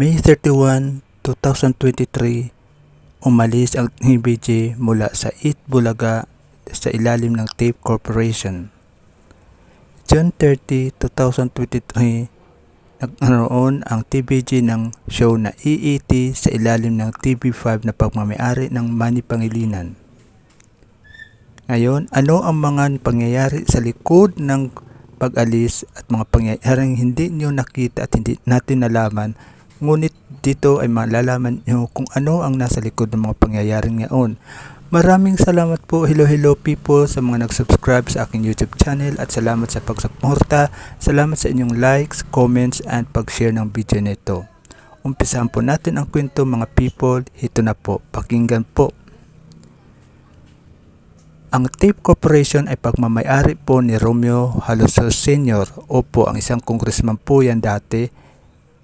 May 31, 2023, umalis ang NBJ mula sa Eat Bulaga sa ilalim ng Tape Corporation. June 30, 2023, nagkaroon ang TBJ ng show na EET sa ilalim ng TV5 na pagmamayari ng Manny Pangilinan. Ngayon, ano ang mga pangyayari sa likod ng pag-alis at mga pangyayaring hindi nyo nakita at hindi natin nalaman Ngunit dito ay malalaman nyo kung ano ang nasa likod ng mga pangyayaring ngayon. Maraming salamat po hello hello people sa mga nag-subscribe sa aking YouTube channel at salamat sa pagsuporta. Salamat sa inyong likes, comments and pag-share ng video nito. Umpisahan po natin ang kwento mga people. Ito na po, pakinggan po. Ang Tape Corporation ay pagmamayari po ni Romeo Halosos Sr. Opo, ang isang congressman po yan dati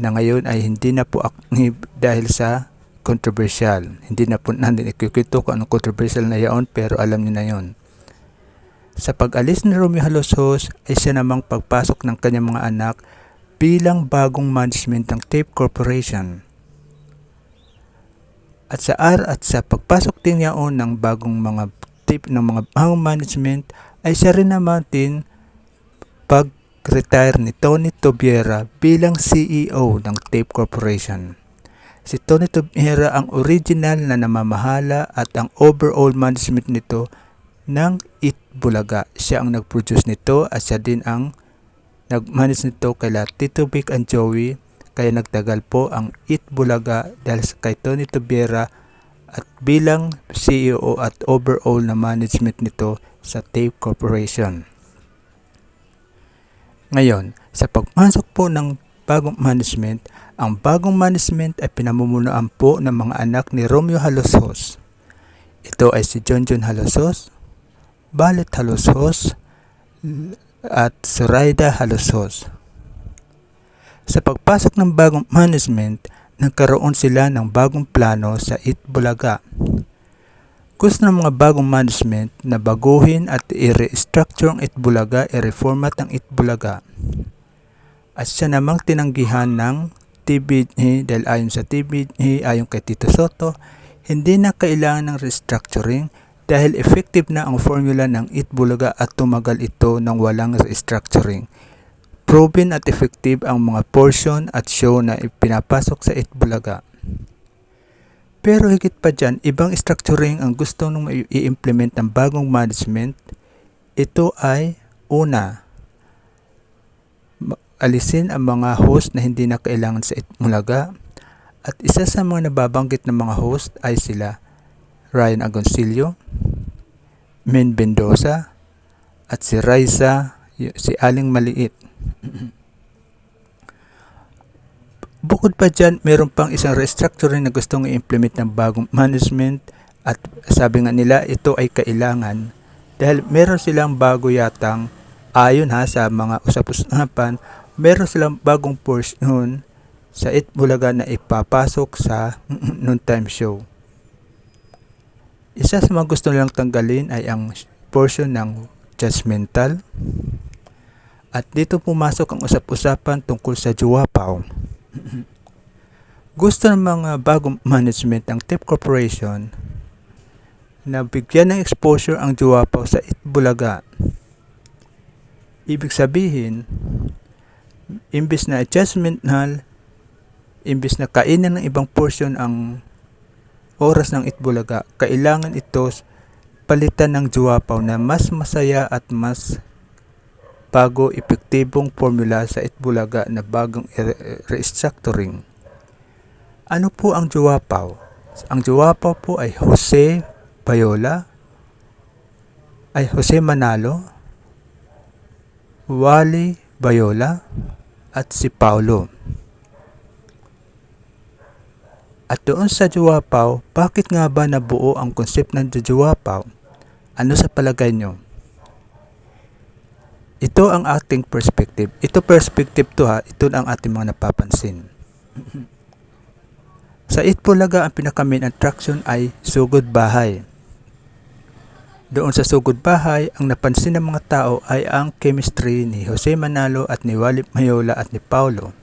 na ngayon ay hindi na po active dahil sa controversial. Hindi na po natin ikikwento kung anong controversial na yaon pero alam niyo na yon. Sa pag-alis ni Romeo Halosos ay siya namang pagpasok ng kanyang mga anak bilang bagong management ng Tape Corporation. At sa ar at sa pagpasok din yaon ng bagong mga tape ng mga bagong management ay siya rin naman din pag retire ni Tony Tobiera bilang CEO ng Tape Corporation. Si Tony Tobiera ang original na namamahala at ang overall management nito ng It Bulaga. Siya ang nag-produce nito at siya din ang nag-manage nito kay Tito Vic and Joey kaya nagtagal po ang It Bulaga dahil kay Tony Tobiera at bilang CEO at overall na management nito sa Tape Corporation. Ngayon, sa pagpasok po ng bagong management, ang bagong management ay pinamumunuan po ng mga anak ni Romeo Halosos. Ito ay si John Halosos, Balit Halosos, at Zoraida Halosos. Sa pagpasok ng bagong management, nagkaroon sila ng bagong plano sa Itbulaga Gusto ng mga bagong management na baguhin at i-restructure ang Itbulaga, i-reformat ang Itbulaga. At siya namang tinanggihan ng TBH dahil ayon sa TBH, ayon kay Tito Soto, hindi na kailangan ng restructuring dahil effective na ang formula ng Itbulaga at tumagal ito ng walang restructuring. Proven at effective ang mga portion at show na ipinapasok sa Itbulaga. Pero higit pa dyan, ibang structuring ang gusto nung i-implement ng bagong management. Ito ay una, alisin ang mga host na hindi na kailangan sa Itmulaga. At isa sa mga nababanggit ng mga host ay sila Ryan Agoncillo, Men Mendoza, at si Raisa, si Aling Maliit. Bukod pa dyan, meron pang isang restructuring na gustong i-implement ng bagong management at sabi nga nila ito ay kailangan dahil meron silang bago yatang ayon ha sa mga usap-usapan, meron silang bagong portion sa Itbulaga na ipapasok sa noontime show. Isa sa mga gusto nilang tanggalin ay ang portion ng judgmental. At dito pumasok ang usap-usapan tungkol sa Juwapaw. Gusto ng mga bagong management ng TIP Corporation na bigyan ng exposure ang Juwapaw sa Itbulaga. Ibig sabihin, imbis na adjustment hall, imbis na kainan ng ibang portion ang oras ng Itbulaga, kailangan ito palitan ng Juwapaw na mas masaya at mas bago epektibong formula sa Itbulaga na bagong restructuring. Ano po ang Juwapaw? Ang Juwapaw po ay Jose Bayola, ay Jose Manalo, Wally Bayola, at si Paulo. At doon sa Juwapaw, bakit nga ba nabuo ang konsep ng Juwapaw? Ano sa palagay nyo? Ito ang ating perspective. Ito perspective to ha. Ito ang ating mga napapansin. Sa Itbulaga, ang pinaka main attraction ay Sugod Bahay. Doon sa Sugod Bahay, ang napansin ng mga tao ay ang chemistry ni Jose Manalo at ni Wally Mayola at ni Paulo.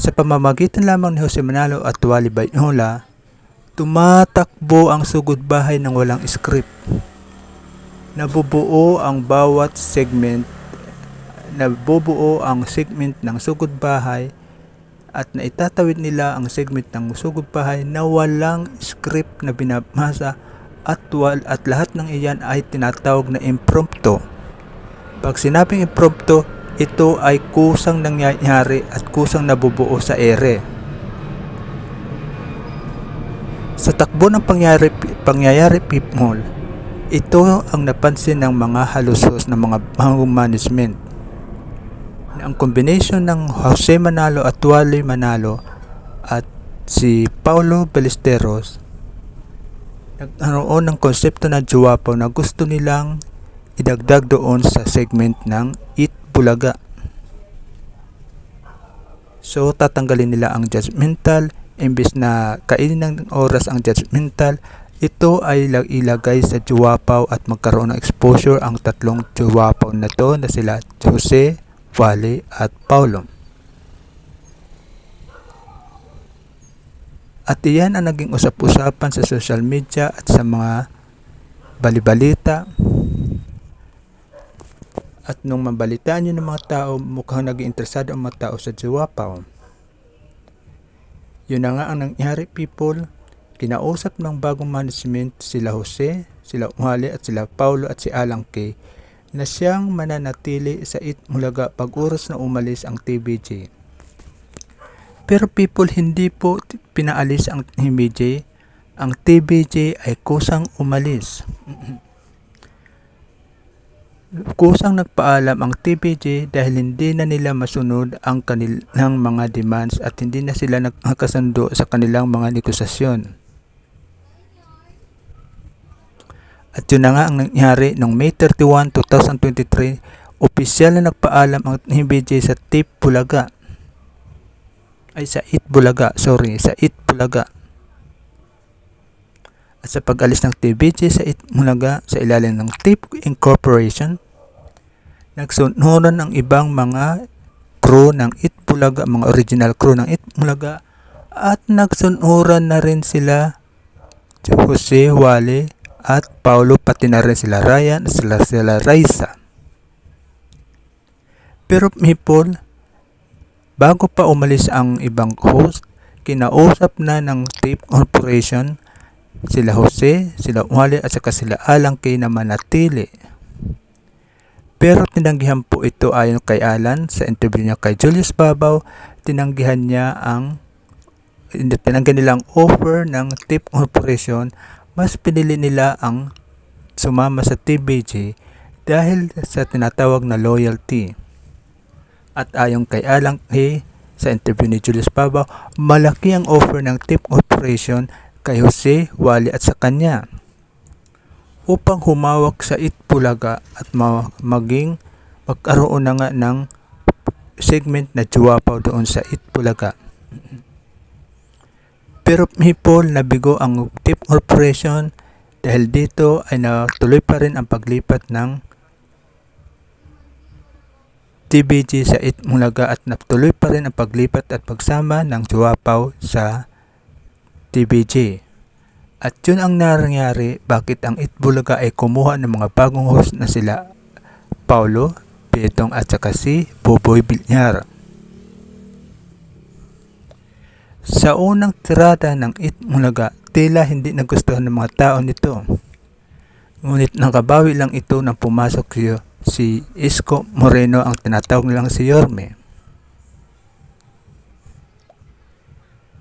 Sa pamamagitan lamang ni Jose Manalo at Wally Bayola, tumatakbo ang sugod bahay ng walang script. Nabubuo ang bawat segment, nabubuo ang segment ng sugod bahay at naitatawid nila ang segment ng sugod bahay na walang script na binabasa at, wal, at lahat ng iyan ay tinatawag na impromptu. Pag sinabing impromptu, ito ay kusang nangyayari at kusang nabubuo sa ere. Sa takbo ng pangyayari, pangyayari people, ito ang napansin ng mga halusos ng mga management. Na ang combination ng Jose Manalo at Wally Manalo at si Paulo Ballesteros nagkaroon ng konsepto na Juwapo na gusto nilang idagdag doon sa segment ng It Bulaga. So tatanggalin nila ang judgmental imbis na kainin ng oras ang judgmental ito ay ilagay sa Juwapaw at magkaroon ng exposure ang tatlong Juwapaw na to na sila Jose, Wally at Paulo. At iyan ang naging usap-usapan sa social media at sa mga balibalita at nung mabalitaan yun ng mga tao, mukhang naging interesado ang mga tao sa Jiwapaw. Yun na nga ang nangyari people. Kinausap ng bagong management sila Jose, sila Umali at sila Paulo at si Alang K na siyang mananatili sa Itmulaga pag oras na umalis ang TBJ. Pero people hindi po pinaalis ang TBJ. Ang TBJ ay kusang umalis. Kusang nagpaalam ang TPJ dahil hindi na nila masunod ang kanilang mga demands at hindi na sila nagkakasundo sa kanilang mga negosasyon. At yun na nga ang nangyari noong May 31, 2023, opisyal na nagpaalam ang TPJ sa TIP Bulaga. Ay sa IT Bulaga, sorry, sa IT Bulaga. At sa pag-alis ng TBJ sa IT Bulaga sa ilalim ng TIP Incorporation, nagsunuran ang ibang mga crew ng Itbulaga, mga original crew ng Itbulaga at nagsunuran na rin sila Jose Wale at Paulo pati na rin sila Ryan sila, sila Raisa. Pero people, bago pa umalis ang ibang host, kinausap na ng Tape Corporation sila Jose, sila Wale at saka sila Alang kay na manatili pero tinanggihan po ito ayon kay Alan sa interview niya kay Julius Babaw, tinanggihan niya ang tinanggihan nila ang offer ng Tip Corporation, mas pinili nila ang sumama sa TBJ dahil sa tinatawag na loyalty. At ayon kay Alan Hay, sa interview ni Julius Babaw, malaki ang offer ng Tip Corporation kay Jose, Wally at sa kanya upang humawak sa Itbulaga at maging magkaroon na nga ng segment na Juwapaw doon sa Itbulaga. Pero people, nabigo ang Tip Corporation dahil dito ay natuloy pa rin ang paglipat ng TBG sa Itbulaga at natuloy pa rin ang paglipat at pagsama ng Juwapaw sa TBG. At yun ang nangyari bakit ang Itbulaga ay kumuha ng mga bagong host na sila Paulo, Pietong at saka si Boboy Bilyar. Sa unang tirada ng Itbulaga, tila hindi nagustuhan ng mga tao nito. Ngunit nakabawi lang ito nang pumasok si Isko Moreno ang tinatawag nilang si Yorme.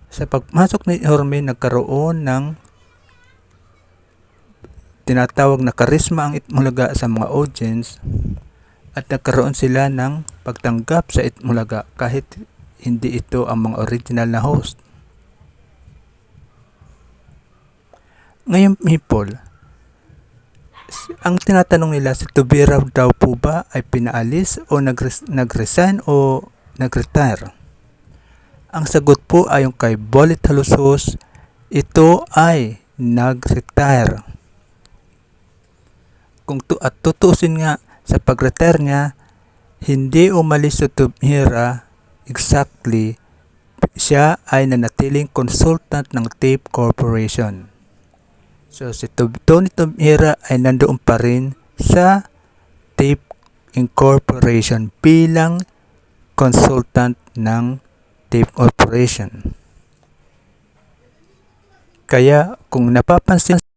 Sa pagmasok ni Yorme, nagkaroon ng tinatawag na karisma ang Itmulaga sa mga audience at nagkaroon sila ng pagtanggap sa Itmulaga kahit hindi ito ang mga original na host. Ngayon people, ang tinatanong nila si Tubira daw po ba ay pinaalis o nag-resign o nag-retire? Ang sagot po ayon kay Bolit Halusos, ito ay nag-retire kung tu at tutusin nga sa pag-retire niya, hindi umalis sa Tumira exactly siya ay nanatiling consultant ng Tape Corporation. So si Tony Tumira ay nandoon pa rin sa Tape Incorporation bilang consultant ng Tape Corporation. Kaya kung napapansin